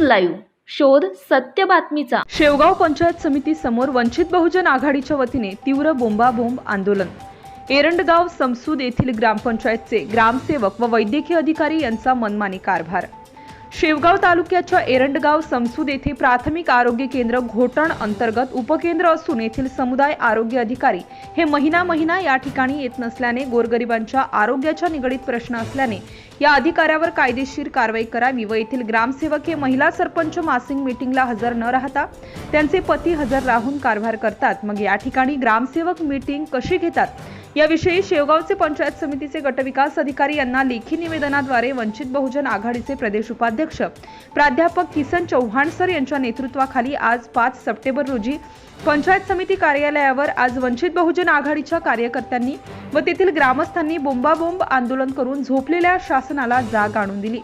Live शोध सत्य बातमीचा. शेवगाव पंचायत समिती समोर वंचित बहुजन आघाडीच्या वतीने तीव्र बोंबाबोंब आंदोलन. एरंडगाव समसूद येथील ग्रामपंचायतचे ग्रामसेवक व वैद्यकीय अधिकारी यांचा मनमानी कारभार. शेवगाव तालुक्याच्या एरंडगाव समसूद येथे प्राथमिक आरोग्य केंद्र घोटण अंतर्गत उपकेंद्र असून येथील समुदाय आरोग्य अधिकारी हे महिना महिना या ठिकाणी येत नसल्याने गोरगरिबांच्या आरोग्याच्या निगडीत प्रश्न असल्याने या अधिकाऱ्यावर कायदेशीर कारवाई करावी व येथील ग्रामसेवक हे महिला सरपंच मासिंग मीटिंगला हजर न राहता त्यांचे पती हजर राहून कारभार करतात. मग या ठिकाणी ग्रामसेवक मीटिंग कशी घेतात? याविषयी शेवगावचे पंचायत समितीचे गटविकास अधिकारी यांना लेखी निवेदनाद्वारे वंचित बहुजन आघाडीचे प्रदेश उपाध्यक्ष प्राध्यापक किसन चव्हाण सर यांच्या नेतृत्वाखाली आज पाच सप्टेंबर रोजी पंचायत समिती कार्यालयावर आज वंचित बहुजन आघाडीच्या कार्यकर्त्यांनी व तेथील ग्रामस्थांनी बोंबाबोंब आंदोलन करून झोपलेल्या शासनाला जाग आणून दिली.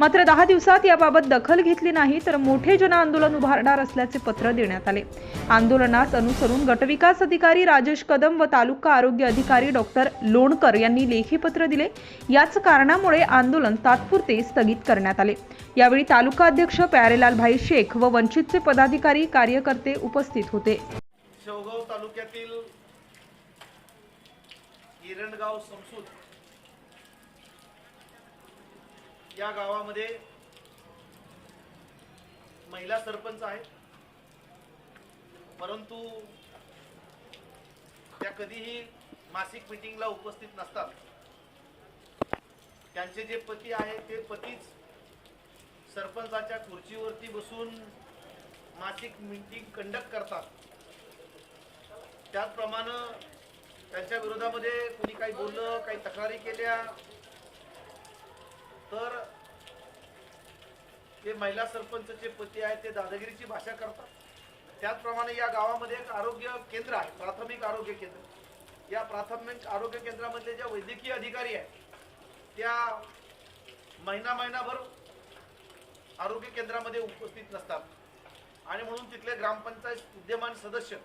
मात्र दहा दिवसात याबाबत दखल घेतली नाही तर मोठे जन आंदोलन उभारणार असल्याचे पत्र देण्यात आले. आंदोलनास अनुसरून गटविकास अधिकारी राजेश कदम व तालुका आरोग्य अधिकारी डॉक्टर लोणकर यांनी लेखी पत्र दिले. याच कारणामुळे आंदोलन तात्पुरते स्थगित करण्यात आले. यावेळी तालुका अध्यक्ष प्यारेलाल भाई शेख व वंचितचे पदाधिकारी कार्यकर्ते उपस्थित होते. शेवगाव तालुक्यातील एरंडगाव समसूद या गावामध्ये महिला सरपंच आहेत. परंतु त्या कधीही मासिक मीटिंगला उपस्थित नसतात. त्यांचे जे पती आहेत ते पतीच सरपंचाच्या खुर्चीवरती बसून मासिक मीटिंग कंडक्ट करतात. त्याचप्रमाणे त्यांच्या विरोधामध्ये कोणी काही बोललं काही तक्रारी केल्या तर ते महिला सरपंचचे पती आहेत ते दादागिरीची भाषा करतात. त्याचप्रमाणे या गावामध्ये एक आरोग्य केंद्र आहे प्राथमिक आरोग्य केंद्र. या प्राथमिक आरोग्य केंद्रामधले ज्या वैद्यकीय अधिकारी आहेत त्या महिना महिनाभर आरोग्य केंद्रामध्ये उपस्थित नसतात. आणि म्हणून तिथले ग्रामपंचायत विद्यमान सदस्य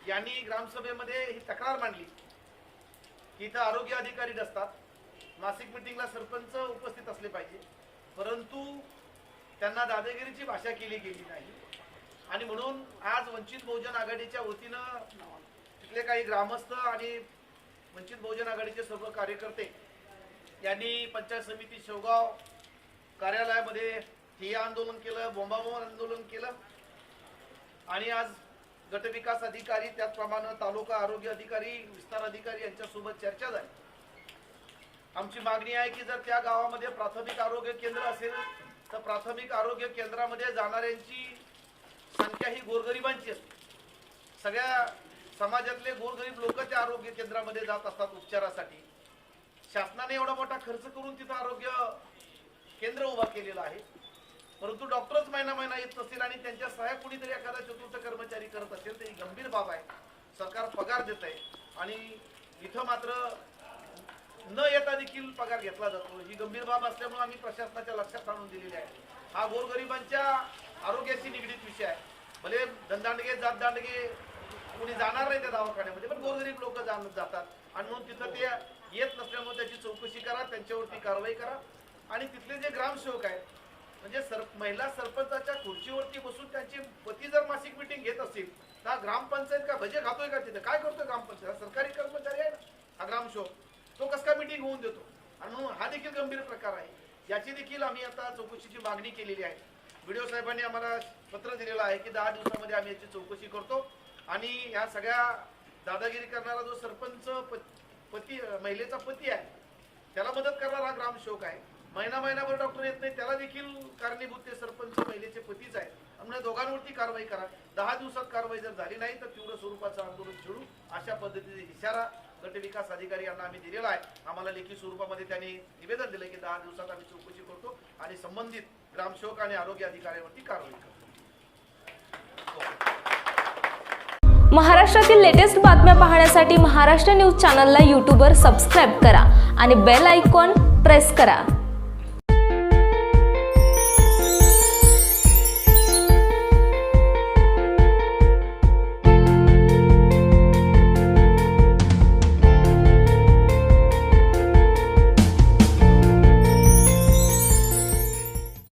यांनी ग्रामसभेमध्ये ही तक्रार मांडली की इथं आरोग्य अधिकारी नसतात. मासिक मिटिंगला सरपंच उपस्थित असले पाहिजे. परंतु त्यांना दादागिरीची भाषा केली गेली नाही. आणि म्हणून आज वंचित बहुजन आघाडीच्या वतीनं तिथले काही ग्रामस्थ आणि वंचित बहुजन आघाडीचे सर्व कार्यकर्ते यांनी पंचायत समिती शेवगाव कार्यालयामध्ये ठिय्या आंदोलन केलं बोंबाबोंब आंदोलन केलं. आणि आज गटविकास अधिकारी त्याचप्रमाणे तालुका आरोग्य अधिकारी विस्तार अधिकारी यांच्यासोबत चर्चा झाली. आमची मागणी आहे की जर त्या गावामध्ये प्राथमिक आरोग्य केंद्र असेल तर प्राथमिक आरोग्य केंद्रामध्ये जाणाऱ्यांची संख्या ही गोरगरिबांची असते. सगळ्या समाजातले गोरगरीब लोक त्या आरोग्य केंद्रामध्ये जात असतात उपचारासाठी. शासनाने एवढा मोठा खर्च करून तिथं आरोग्य केंद्र उभा केलेलं आहे. परंतु डॉक्टरच महिना महिना येत नसेल आणि त्यांच्या सहाय्या कुणीतरी एखादा चतुर्थ कर्मचारी करत असेल तर ही गंभीर बाब आहे. सरकार पगार देत आहे आणि इथं मात्र न येता देखील पगार घेतला जातो. ही गंभीर बाब असल्यामुळे आम्ही प्रशासनाच्या लक्षात आणून दिलेली आहे. हा गोरगरिबांच्या आरोग्याशी निगडीत विषय आहे. भले धनदांडगे जात दांडगे कोणी जाणार नाही त्या दवाखान्यामध्ये पण गोरगरीब लोक जातात. आणि म्हणून तिथं ते येत नसल्यामुळे त्याची चौकशी करा त्यांच्यावरती कारवाई करा. आणि तिथले जे ग्रामसेवक आहेत म्हणजे सर महिला सरपंचाच्या खुर्चीवरती बसून त्यांची पती जर मासिक मिटिंग घेत असतील तर ग्रामपंचायत का भजे खातोय का तिथे? काय करतोय ग्रामपंचायत? सरकारी कर्मचारी आहे ना हा ग्रामसेवक तो कस काय मिटिंग होऊन देतो. आणि म्हणून हा देखील गंभीर प्रकार आहे. याची देखील आम्ही आता चौकशीची मागणी केलेली आहे. व्हिडिओ साहेबांनी आम्हाला पत्र दिलेलं आहे की दहा दिवसामध्ये आम्ही याची चौकशी करतो. आणि या सगळ्या दादागिरी करणारा जो सरपंच पती महिलेचा पती आहे त्याला मदत करणारा हा ग्रामसेवक आहे. महिना महिनाभर डॉक्टर येत नाही त्याला देखील कारणीभूत ते सरपंच महिलेचे पतीच आहे. म्हणजे दोघांवरती कारवाई करा. दहा दिवसात कारवाई जर झाली नाही तर तीव्र स्वरूपाचं आंदोलन छेडू. अशा पद्धतीने इशारा गट विकास अधिकारी यांना आम्ही दिलेला आहे. आम्हाला लेखी स्वरूपामध्ये त्यांनी निवेदन दिलं की दहा दिवसात आम्ही चौकशी करतो आणि संबंधित ग्रामसेवक आणि आरोग्य अधिकाऱ्यांवरती कारवाई करतो. महाराष्ट्रातील लेटेस्ट बातम्या पाहण्यासाठी महाराष्ट्र न्यूज चॅनलला यूट्यूबवर सबस्क्राईब करा आणि बेल आयकॉन प्रेस करा.